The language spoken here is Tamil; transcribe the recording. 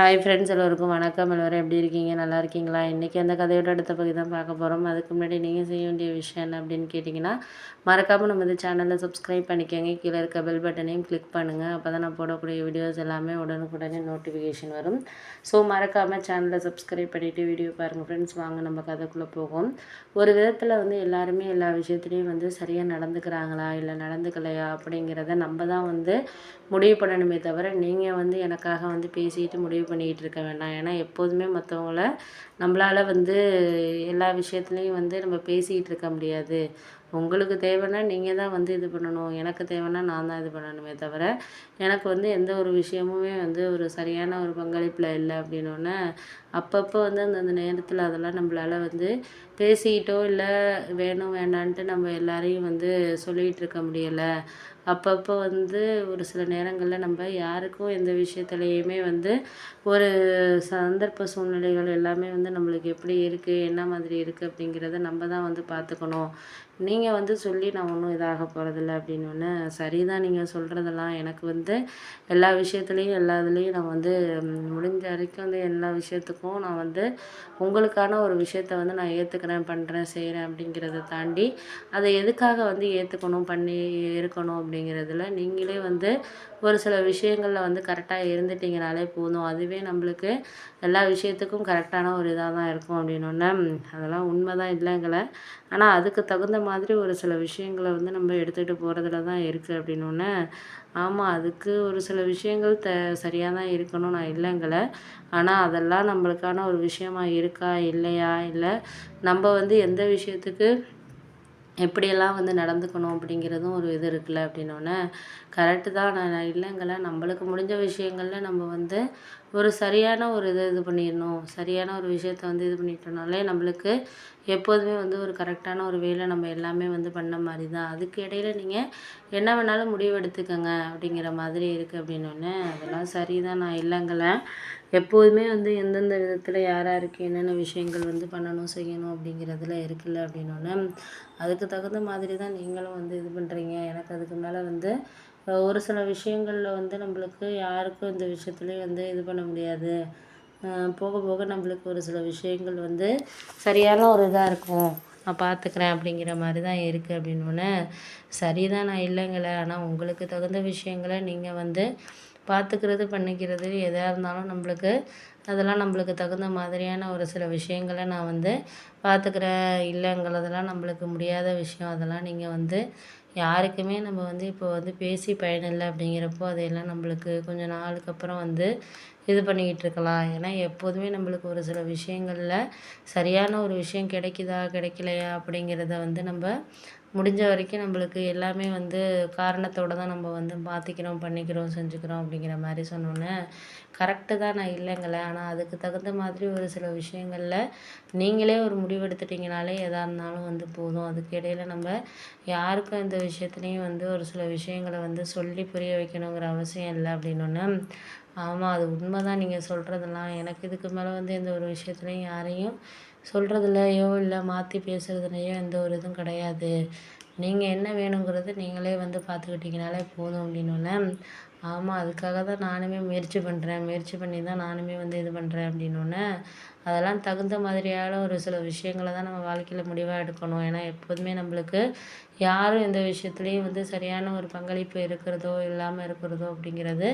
ஹாய் ஃப்ரெண்ட்ஸ் எல்லோருக்கும் வணக்கம். எல்லோரும் எப்படி இருக்கீங்க? நல்லா இருக்கீங்களா? இன்றைக்கி அந்த கதையோட அடுத்த பகுதி தான் பார்க்க போகிறோம் அதுக்கு முன்னாடி நீங்கள் செய்ய வேண்டிய விஷயம் என்ன அப்படின்னு கேட்டிங்கன்னா மறக்காமல் நம்ம இந்த சேனலில் சப்ஸ்கிரைப் பண்ணிக்கோங்க. கீழே இருக்க பெல் பட்டனையும் கிளிக் பண்ணுங்கள் அப்போ தான் நான் போடக்கூடிய வீடியோஸ் எல்லாமே உடனுக்குடனே நோட்டிஃபிகேஷன் வரும். ஸோ மறக்காமல் சேனலை சப்ஸ்கிரைப் பண்ணிவிட்டு வீடியோ பாருங்கள் ஃப்ரெண்ட்ஸ் வாங்க நம்ம கதைக்குள்ளே போகும் ஒரு விதத்தில் வந்து எல்லாருமே எல்லா விஷயத்துலேயும் வந்து சரியாக நடந்துக்கிறாங்களா? இல்லை நடந்துக்கலையா? அப்படிங்கிறத நம்ம தான் வந்து முடிவு பண்ணணுமே தவிர நீங்கள் வந்து எனக்காக வந்து பேசிட்டு முடிவு பண்ணிக்கிட்டு இருக்க வேண்டாம். ஏன்னா எப்போதுமே மற்றவங்கள நம்மளால் வந்து எல்லா விஷயத்துலையும் வந்து நம்ம பேசிக்கிட்டு இருக்க முடியாது. உங்களுக்கு தேவைன்னா நீங்கள் தான் வந்து இது பண்ணணும். எனக்கு தேவைன்னா நான் தான் இது பண்ணணுமே தவிர எனக்கு வந்து எந்த ஒரு விஷயமுமே வந்து ஒரு சரியான ஒரு பங்களிப்பில் இல்லை அப்படின்னோடனே அப்பப்போ வந்து அந்தந்த நேரத்தில் அதெல்லாம் நம்மளால் வந்து பேசிக்கிட்டோ இல்லை வேணும் வேண்டான்ட்டு நம்ம எல்லாரையும் வந்து சொல்லிகிட்டு இருக்க முடியலை. அப்பப்போ வந்து ஒரு சில நேரங்களில் நம்ம யாருக்கும் எந்த விஷயத்துலையுமே வந்து ஒரு சந்தர்ப்ப சூழ்நிலைகள் எல்லாமே வந்து நம்மளுக்கு எப்படி இருக்குது என்ன மாதிரி இருக்குது அப்படிங்கிறத நம்ம தான் வந்து பார்த்துக்கணும். நீங்கள் வந்து சொல்லி நான் ஒன்றும் இதாக போகிறதில்ல அப்படின்னு சரி தான் நீங்கள் சொல்கிறதெல்லாம் எனக்கு வந்து எல்லா விஷயத்துலையும் எல்லா இதுலேயும் நான் வந்து முடிஞ்ச வரைக்கும் வந்து எல்லா விஷயத்துக்கும் நான் வந்து உங்களுக்கான ஒரு விஷயத்த வந்து நான் ஏற்றுக்கிறேன் பண்ணுறேன் செய்கிறேன் அப்படிங்கிறத தாண்டி அதை எதுக்காக வந்து ஏற்றுக்கணும் பண்ணி இருக்கணும் அப்படிங்கிறதுல நீங்களே வந்து ஒரு சில விஷயங்களில் வந்து கரெக்டாக இருந்துட்டிங்கனாலே போதும். அதுவே நம்மளுக்கு எல்லா விஷயத்துக்கும் கரெக்டான ஒரு இதாக தான் இருக்கும் அப்படின்னு ஒன்று அதெல்லாம் உண்மை தான் இல்லைங்கள. ஆனால் அதுக்கு தகுந்த மாதிரி ஒரு சில விஷயங்களை வந்து நம்ம எடுத்துகிட்டு போகிறதுல தான் இருக்குது அப்படின்னோடனே ஆமாம் அதுக்கு ஒரு சில விஷயங்கள் த சரியாக தான் இருக்கணும் நான் இல்லைங்களை ஆனால் அதெல்லாம் நம்மளுக்கான ஒரு விஷயமா இருக்கா இல்லையா இல்லை நம்ம வந்து எந்த விஷயத்துக்கு எப்படியெல்லாம் வந்து நடந்துக்கணும் அப்படிங்கிறதும் ஒரு இது இருக்குல்ல அப்படின்னோடனே கரெக்டு தான். நான் இல்லைங்கள நம்மளுக்கு முடிஞ்ச விஷயங்களில் நம்ம வந்து ஒரு சரியான ஒரு இதை இது பண்ணிடணும். சரியான ஒரு விஷயத்த வந்து இது பண்ணிட்டோம்னாலே நம்மளுக்கு எப்போதுமே வந்து ஒரு கரெக்டான ஒரு வேலை நம்ம எல்லாமே வந்து பண்ண மாதிரி தான் அதுக்கு இடையில நீங்கள் என்ன வேணாலும் முடிவு எடுத்துக்கோங்க அப்படிங்கிற மாதிரி இருக்குது அப்படின்னோடனே அதெல்லாம் சரி தான் நான் இல்லைங்கள எப்போதுமே வந்து எந்தெந்த விதத்தில் யார் யாருக்கு என்னென்ன விஷயங்கள் வந்து பண்ணணும் செய்யணும் அப்படிங்கிறதுல இருக்குல்ல அப்படின்னோடனே அதுக்கு தகுந்த மாதிரி தான் நீங்களும் வந்து இது பண்ணுறீங்க எனக்கு அதுக்கு மேலே வந்து ஒரு சில விஷயங்களில் வந்து நம்மளுக்கு யாருக்கும் இந்த விஷயத்துலேயும் வந்து இது பண்ண முடியாது. போக போக நம்மளுக்கு ஒரு சில விஷயங்கள் வந்து சரியான ஒரு இதாக இருக்கும். நான் பார்த்துக்கிறேன் அப்படிங்கிற மாதிரி தான் இருக்குது அப்படின்னோடனே சரி தான் நான் இல்லைங்களே. ஆனால் உங்களுக்கு தகுந்த விஷயங்களை நீங்கள் வந்து பார்த்துக்கிறது பண்ணிக்கிறது எதாக இருந்தாலும் நம்மளுக்கு அதெல்லாம் நம்மளுக்கு தகுந்த மாதிரியான ஒரு சில விஷயங்களை நான் வந்து பார்த்துக்கிறேன் இல்லைங்கிறதெல்லாம் நம்மளுக்கு முடியாத விஷயம். அதெல்லாம் நீங்கள் வந்து யாருக்குமே நம்ம வந்து இப்போ வந்து பேசி பயனில்லை அப்படிங்கிறப்போ அதையெல்லாம் நம்மளுக்கு கொஞ்சம் நாளுக்கு அப்புறம் வந்து இது பண்ணிக்கிட்டு இருக்கலாம். ஏன்னா எப்போதுமே நம்மளுக்கு ஒரு சில விஷயங்களில் சரியான ஒரு விஷயம் கிடைக்குதா கிடைக்கலையா அப்படிங்கிறத வந்து நம்ம முடிஞ்ச வரைக்கும் நம்மளுக்கு எல்லாமே வந்து காரணத்தோடு தான் நம்ம வந்து மாற்றிக்கிறோம் பண்ணிக்கிறோம் செஞ்சுக்கிறோம் அப்படிங்கிற மாதிரி சொன்னோன்னே கரெக்டு தான் நான் இல்லைங்களே. ஆனால் அதுக்கு தகுந்த மாதிரி ஒரு சில விஷயங்களில் நீங்களே ஒரு முடிவெடுத்துட்டிங்கனாலே எதாக இருந்தாலும் வந்து போதும். அதுக்கு இடையில நம்ம யாருக்கும் இந்த விஷயத்துலையும் வந்து ஒரு சில விஷயங்களை வந்து சொல்லி புரிய வைக்கணுங்கிற அவசியம் இல்லை அப்படின்னோன்னே ஆமாம் அது உண்மை தான் நீங்கள் சொல்கிறதெல்லாம் எனக்கு இதுக்கு மேலே வந்து எந்த ஒரு விஷயத்துலையும் யாரையும் சொல்கிறதுலையோ இல்லை மாற்றி பேசுகிறதுலையோ எந்த ஒரு இதுவும் கிடையாது. நீங்கள் என்ன வேணுங்கிறது நீங்களே வந்து பார்த்துக்கிட்டிங்கனாலே போதும் அப்படின்னோன்னே ஆமாம் அதுக்காக தான் நானுமே முயற்சி பண்ணுறேன் முயற்சி பண்ணி தான் நானுமே வந்து இது பண்ணுறேன் அப்படின்னோடனே அதெல்லாம் தகுந்த மாதிரியான ஒரு சில விஷயங்களை தான் நம்ம வாழ்க்கையில் முடிவாக எடுக்கணும். ஏன்னா எப்போதுமே நம்மளுக்கு யாரும் எந்த விஷயத்துலையும் வந்து சரியான ஒரு பங்களிப்பு இருக்கிறதோ இல்லாமல் இருக்கிறதோ அப்படிங்கிறது